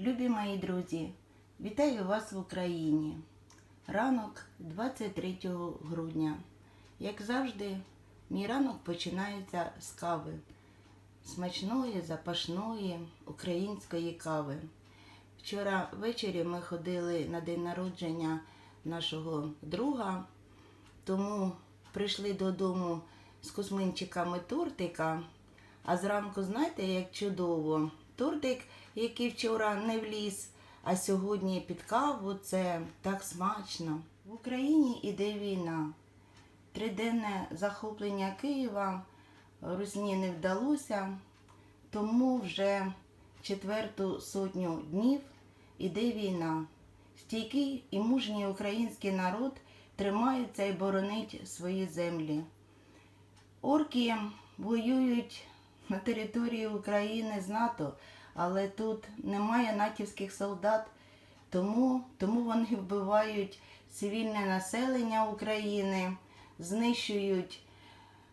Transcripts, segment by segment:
Любі мої друзі, вітаю вас в Україні. Ранок 23 грудня. Як завжди, мій ранок починається з кави. Смачної, запашної української кави. Вчора ввечері ми ходили на день народження нашого друга, тому прийшли додому з косминчиками тортика. А зранку, знаєте, як чудово, тортик, який вчора не вліз, а сьогодні під каву, це так смачно. В Україні іде війна. Триденне захоплення Києва Русні не вдалося, тому вже четверту сотню днів іде війна. Стійкий і мужній український народ тримається і боронить свої землі. Орки воюють на території України з НАТО, але тут немає натівських солдат, тому, тому вони вбивають цивільне населення України, знищують,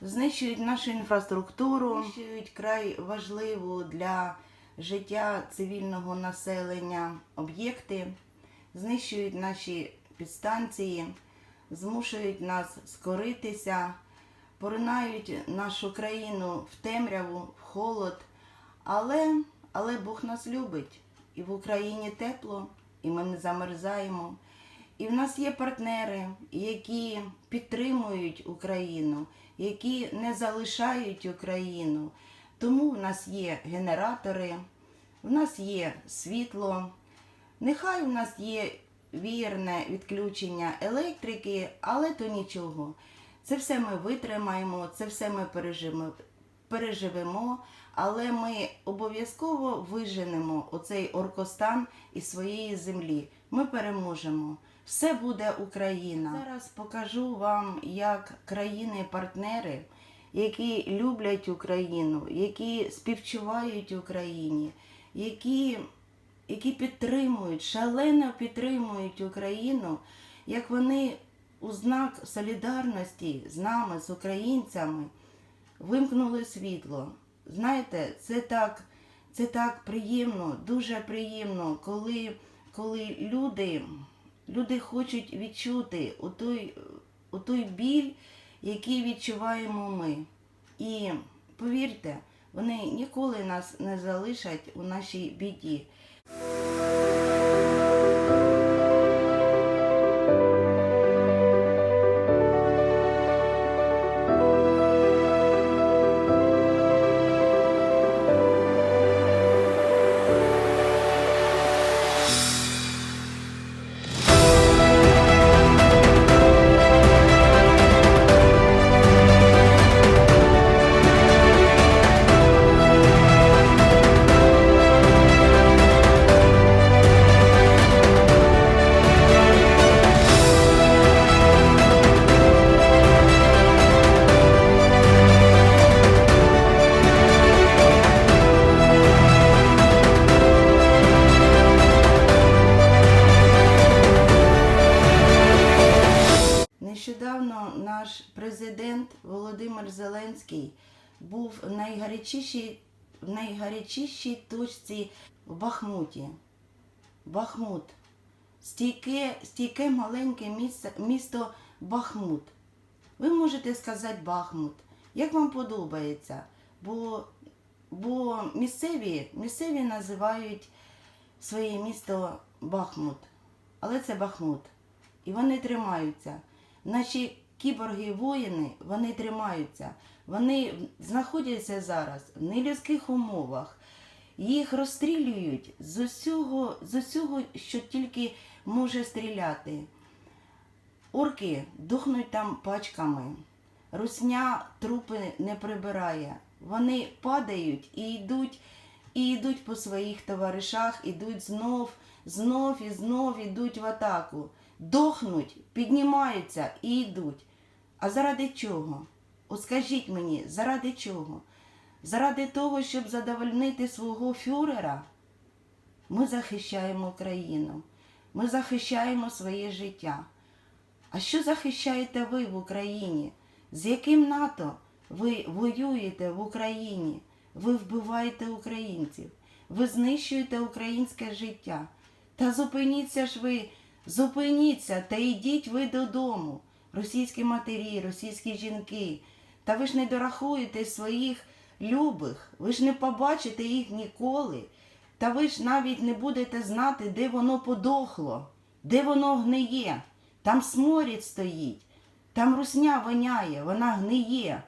знищують нашу інфраструктуру, знищують край важливу для життя цивільного населення об'єкти, знищують наші підстанції, змушують нас скоритися поринають нашу країну в темряву, в холод. Але, але Бог нас любить. І в Україні тепло, і ми не замерзаємо. І в нас є партнери, які підтримують Україну, які не залишають Україну. Тому в нас є генератори, в нас є світло. Нехай у нас є вірне відключення електрики, але то нічого. Це все ми витримаємо, це все ми переживемо, переживемо, але ми обов'язково виженемо оцей оркостан із своєї землі. Ми переможемо. Все буде Україна. Зараз покажу вам, як країни-партнери, які люблять Україну, які співчувають Україні, які, які підтримують, шалено підтримують Україну, як вони у знак солідарності з нами, з українцями, вимкнули світло. Знаєте, це так, це так приємно, дуже приємно, коли, коли люди, люди хочуть відчути у той, у той біль, який відчуваємо ми. І повірте, вони ніколи нас не залишать у нашій біді. Найгарячішій, в найгарячішій точці в Бахмуті. Бахмут. Стійке, стійке маленьке місце, місто Бахмут. Ви можете сказати Бахмут, як вам подобається, бо, бо місцеві, місцеві називають своє місто Бахмут. Але це Бахмут. І вони тримаються. Наші кіборги-воїни, вони тримаються. Вони знаходяться зараз в нелюдських умовах. Їх розстрілюють з усього, з усього, що тільки може стріляти. Орки духнуть там пачками. Русня трупи не прибирає. Вони падають і йдуть, і йдуть по своїх товаришах, ідуть знов, знов і знов ідуть в атаку. Дохнуть, піднімаються і йдуть. А заради чого? От скажіть мені, заради чого? Заради того, щоб задовольнити свого фюрера? Ми захищаємо країну, ми захищаємо своє життя. А що захищаєте ви в Україні? З яким НАТО ви воюєте в Україні? Ви вбиваєте українців. ви знищуєте українське життя. Та зупиніться ж ви, зупиніться та йдіть ви додому. Російські матері, російські жінки. Та ви ж не дорахуєте своїх любих, ви ж не побачите їх ніколи. Та ви ж навіть не будете знати, де воно подохло, де воно гниє. Там сморід стоїть, там русня воняє, вона гниє.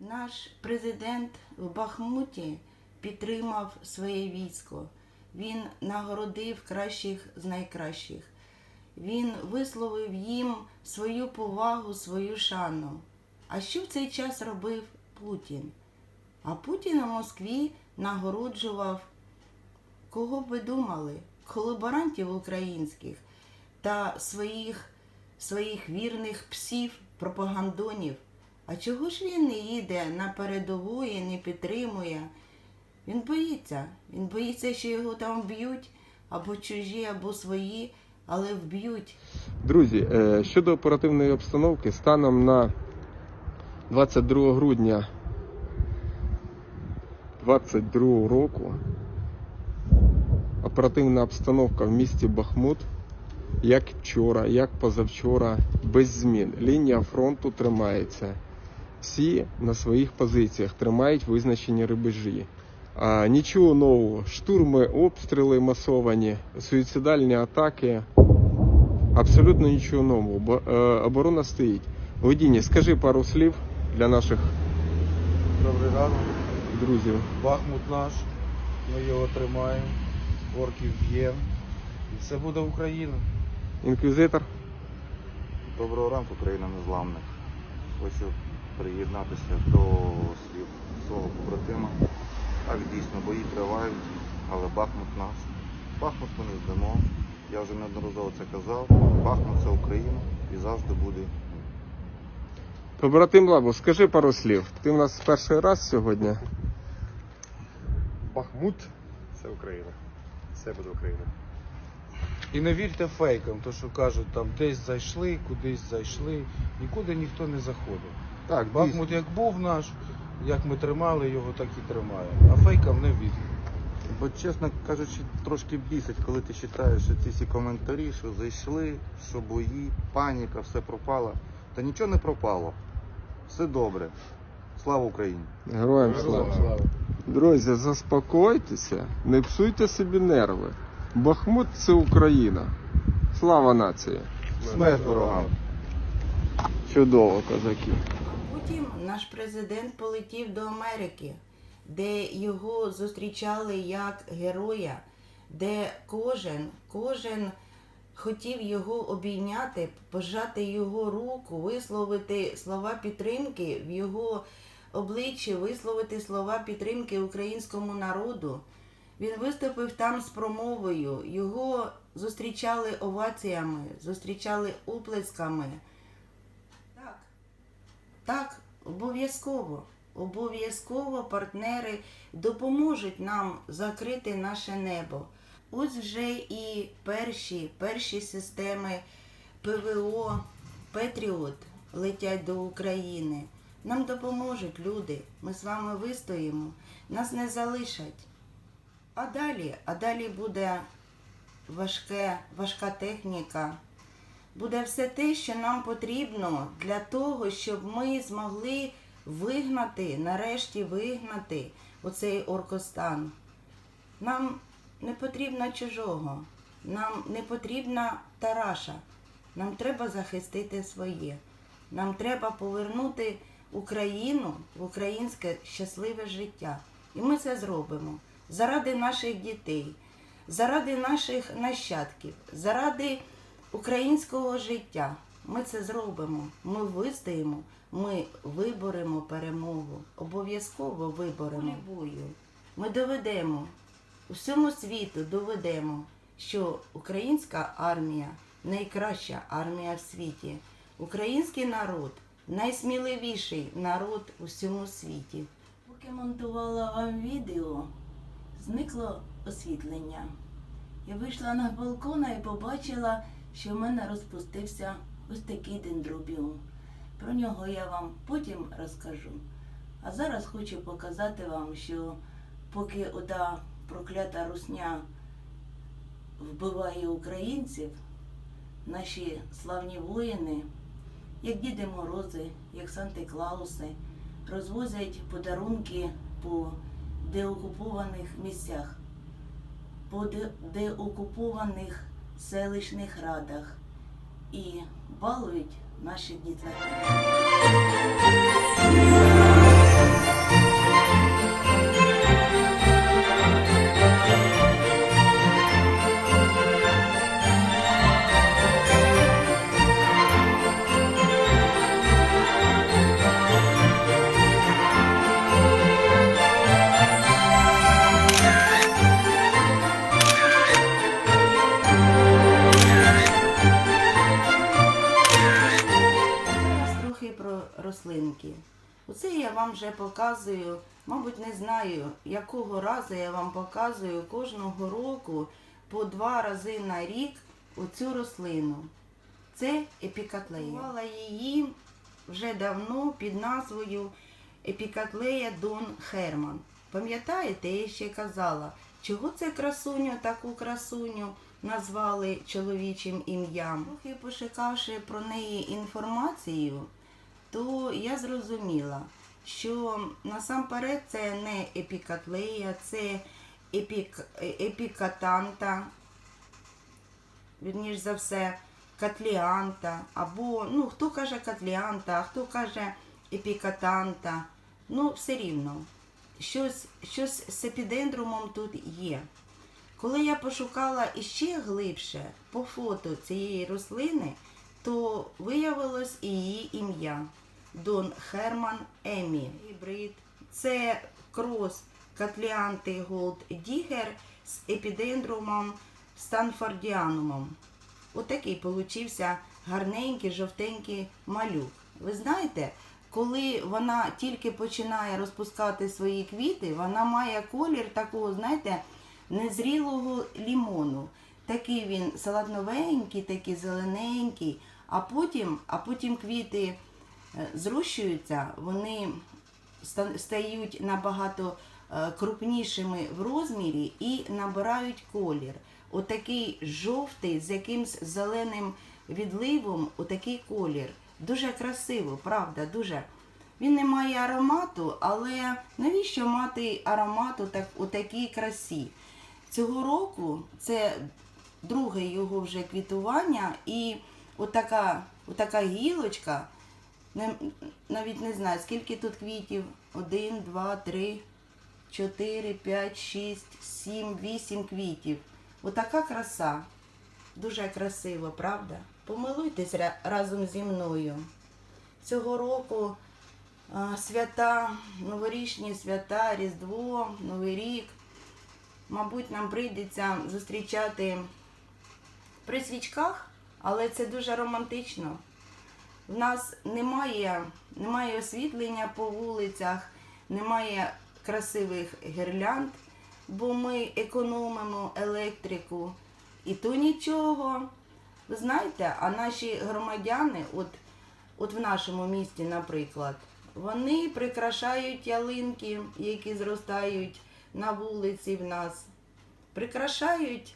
Наш президент в Бахмуті підтримав своє військо. Він нагородив кращих з найкращих. Він висловив їм свою повагу, свою шану. А що в цей час робив Путін? А Путін у Москві нагороджував, кого б ви думали, колаборантів українських та своїх, своїх вірних псів, пропагандонів. А чого ж він не їде на передову і не підтримує? Він боїться. Він боїться, що його там вб'ють або чужі, або свої, але вб'ють. Друзі, е, щодо оперативної обстановки, станом на 22 грудня 22 року оперативна обстановка в місті Бахмут, як вчора, як позавчора, без змін. Лінія фронту тримається. Всі на своїх позиціях тримають визначені рубежі. А, нічого нового. Штурми, обстріли масовані, суїцидальні атаки. Абсолютно нічого нового. Е, оборона стоїть. Водіння, скажи пару слів для наших Добрий ранок. друзів. Бахмут наш. Ми його тримаємо. Орків б'ємо. І все буде Україна. Інквізитор. Доброго ранку, країна незламних. Хочу приєднатися до слів свого побратима. Так, дійсно, бої тривають, але Бахмут наш. Бахмут ми не здамо. Я вже неодноразово це казав. Бахмут це Україна і завжди буде. Побратим Лабо, скажи пару слів. Ти в нас перший раз сьогодні. Бахмут це Україна. Це буде Україна. І не вірте фейкам, то що кажуть, там десь зайшли, кудись зайшли. Нікуди ніхто не заходив. Так, Бахмут як був наш, як ми тримали його, так і тримаємо. А фейкам не вірте. Бо, чесно кажучи, трошки бісить, коли ти читаєш ці всі коментарі, що зайшли, що бої, паніка, все пропало. Та нічого не пропало. Все добре. Слава Україні! Героям слава. Друзі, заспокойтеся, не псуйте собі нерви. Бахмут це Україна. Слава нації. Смерть ворогам! Чудово, козаки. А потім наш президент полетів до Америки, де його зустрічали як героя, де кожен, кожен хотів його обійняти, пожати його руку, висловити слова підтримки в його обличчі, висловити слова підтримки українському народу. Він виступив там з промовою, його зустрічали оваціями, зустрічали оплесками. Так, так, обов'язково. Обов'язково партнери допоможуть нам закрити наше небо. Ось вже і перші, перші системи ПВО Петріот летять до України. Нам допоможуть люди. Ми з вами вистоїмо, нас не залишать. А далі, а далі буде важке, важка техніка, буде все те, що нам потрібно для того, щоб ми змогли вигнати, нарешті вигнати оцей оркостан. Нам не потрібно чужого, нам не потрібна тараша. Нам треба захистити своє. Нам треба повернути Україну в українське щасливе життя. І ми це зробимо заради наших дітей, заради наших нащадків, заради українського життя. Ми це зробимо. Ми вистоїмо, ми виборемо перемогу. Обов'язково виборемо. Ми доведемо усьому світу доведемо, що українська армія найкраща армія в світі. Український народ найсміливіший народ у всьому світі. Поки монтувала вам відео, зникло освітлення. Я вийшла на балкон і побачила, що в мене розпустився ось такий дендробіум. Про нього я вам потім розкажу. А зараз хочу показати вам, що поки ота проклята русня вбиває українців, наші славні воїни, як Діди Морози, як Санти Клауси, розвозять подарунки по деокупованих місцях, по деокупованих селищних радах і балують наші дітлахи. Вже показую, мабуть, не знаю, якого разу я вам показую кожного року по два рази на рік оцю рослину. Це епікатлея. Мала її вже давно під назвою Епікатлея Дон Херман. Пам'ятаєте, я ще казала, чого це красуню, таку красуню назвали чоловічим ім'ям. Трохи пошукавши про неї інформацію, то я зрозуміла, що насамперед це не епікатлея, це епік, епікатанта, вірніш за все, котліанта, або, ну, хто каже котліанта, а хто каже епікатанта. Ну, все рівно. Щось, щось з епідендрумом тут є. Коли я пошукала іще глибше по фото цієї рослини, то виявилось і її ім'я Дон Херман Емі. Гібрид. Це крос Катліанти Голд Дігер з епідендрумом Станфордіанумом. Отакий получився гарненький, жовтенький малюк. Ви знаєте, коли вона тільки починає розпускати свої квіти, вона має колір такого, знаєте, незрілого лімону. Такий він салатновенький, такий зелененький, а потім, а потім квіти зрощуються, вони стають набагато е, крупнішими в розмірі і набирають колір. Отакий жовтий з якимсь зеленим відливом, отакий колір. Дуже красиво, правда, дуже. Він не має аромату, але навіщо мати аромат у, так, у такій красі? Цього року це друге його вже квітування, і отака, отака гілочка, не- навіть не знаю, скільки тут квітів. Один, два, три, чотири, п'ять, шість, сім, вісім квітів. Отака краса. Дуже красиво, правда? Помилуйтесь разом зі мною. Цього року а, свята, новорічні свята, Різдво, Новий рік. Мабуть, нам прийдеться зустрічати при свічках, але це дуже романтично. В нас немає, немає освітлення по вулицях, немає красивих гірлянд, бо ми економимо електрику. І то нічого. Ви знаєте, а наші громадяни, от, от в нашому місті, наприклад, вони прикрашають ялинки, які зростають на вулиці в нас, прикрашають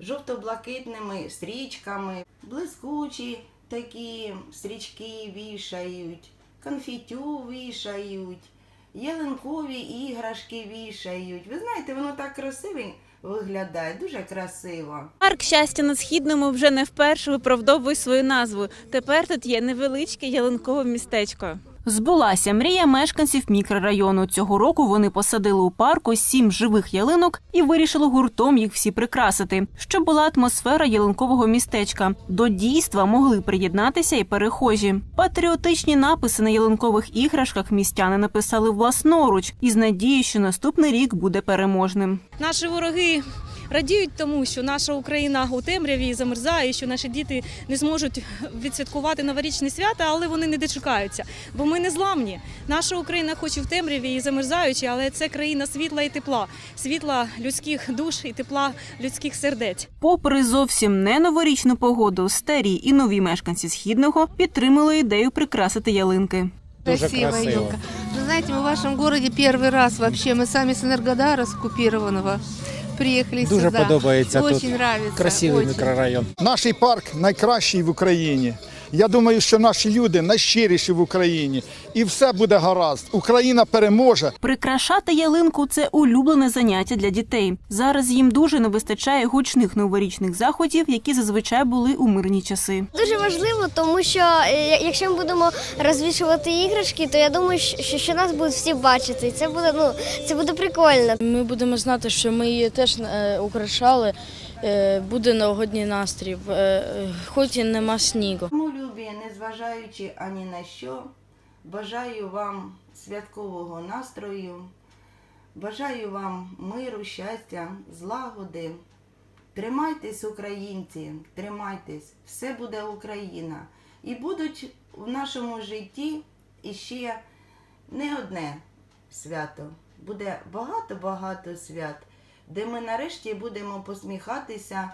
жовто-блакитними стрічками, блискучі такі стрічки вішають, конфітю вішають, ялинкові іграшки вішають. Ви знаєте, воно так красиво виглядає, дуже красиво. Парк щастя на східному вже не вперше виправдовує свою назву. Тепер тут є невеличке ялинкове містечко. Збулася мрія мешканців мікрорайону. Цього року вони посадили у парку сім живих ялинок і вирішили гуртом їх всі прикрасити, щоб була атмосфера ялинкового містечка. До дійства могли приєднатися і перехожі. Патріотичні написи на ялинкових іграшках містяни написали власноруч із надією, що наступний рік буде переможним. Наші вороги радіють тому, що наша Україна у темряві замерзає, що наші діти не зможуть відсвяткувати новорічні свята, але вони не дочекаються. Бо ми не зламні. Наша Україна, хоч і в темряві і замерзаючи, але це країна світла і тепла, світла людських душ і тепла людських сердець. Попри зовсім не новорічну погоду, старі і нові мешканці східного підтримали ідею прикрасити ялинки. Дуже Красивая красиво. елка. Вы знаете, мы в вашем городе первый раз вообще. Мы сами с Энергодара, с оккупированного, приехали Дуже сюда. подобається Очень тут. нравится. Красивий очень. мікрорайон. Наш парк найкращий в Україні. Я думаю, що наші люди найщиріші в Україні, і все буде гаразд. Україна переможе. Прикрашати ялинку це улюблене заняття для дітей. Зараз їм дуже не вистачає гучних новорічних заходів, які зазвичай були у мирні часи. Дуже важливо, тому що е, якщо ми будемо розвішувати іграшки, то я думаю, що, що нас будуть всі бачити. І це буде ну це буде прикольно. Ми будемо знати, що ми її теж е, украшали. Е, Буде новогодній настрій, хоч і нема снігу. Любі, незважаючи ані на що, бажаю вам святкового настрою, бажаю вам миру, щастя, злагоди. Тримайтесь, українці, тримайтесь, все буде Україна. І будуть в нашому житті іще не одне свято. Буде багато-багато свят, де ми нарешті будемо посміхатися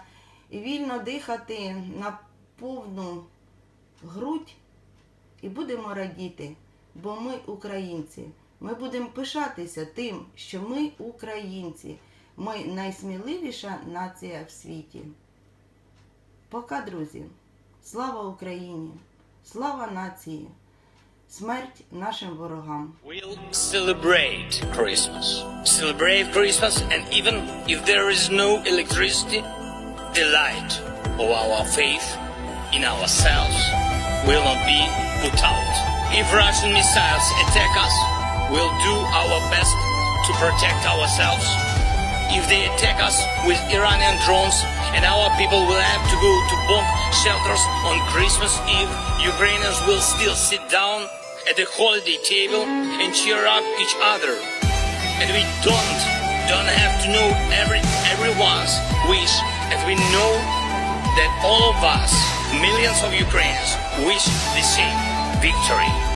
і вільно дихати на повну грудь і будемо радіти, бо ми українці. Ми будемо пишатися тим, що ми українці. Ми найсміливіша нація в світі. Пока, друзі. Слава Україні! Слава нації! Смерть нашим ворогам! We'll celebrate Christmas. Celebrate Christmas, and even if there is no electricity, the light of our faith in ourselves will not be put out. If Russian missiles attack us, we'll do our best to protect ourselves. If they attack us with Iranian drones and our people will have to go to bomb shelters on Christmas Eve, Ukrainians will still sit down at the holiday table and cheer up each other. And we don't don't have to know every everyone's wish, and we know that all of us, millions of Ukrainians, wish the same victory.